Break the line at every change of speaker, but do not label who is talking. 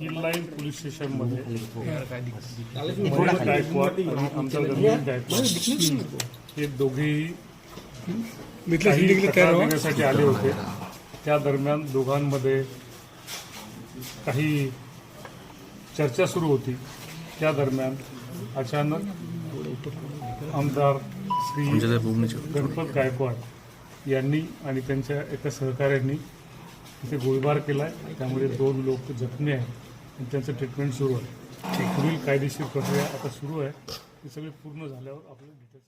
Hill line police स्टेशनमध्ये महेश गायकवाड आणि आमचा गणेश गायकवाड हे दोघेही काही तक्रार देण्यासाठी आले होते. त्या दरम्यान दोघांमध्ये काही चर्चा सुरू होती. त्या दरम्यान अचानक आमदार श्री गणपत गायकवाड यांनी आणि त्यांच्या एका सहकाऱ्यांनी तिथे गोळीबार केला आहे त्यामुळे दोन लोक जखमी आहेत आणि त्यांचं ट्रीटमेंट सुरू आहे. पुढील कायदेशीर प्रक्रिया आता सुरू आहे. ती सगळी पूर्ण झाल्यावर आपल्याला डिटेल्स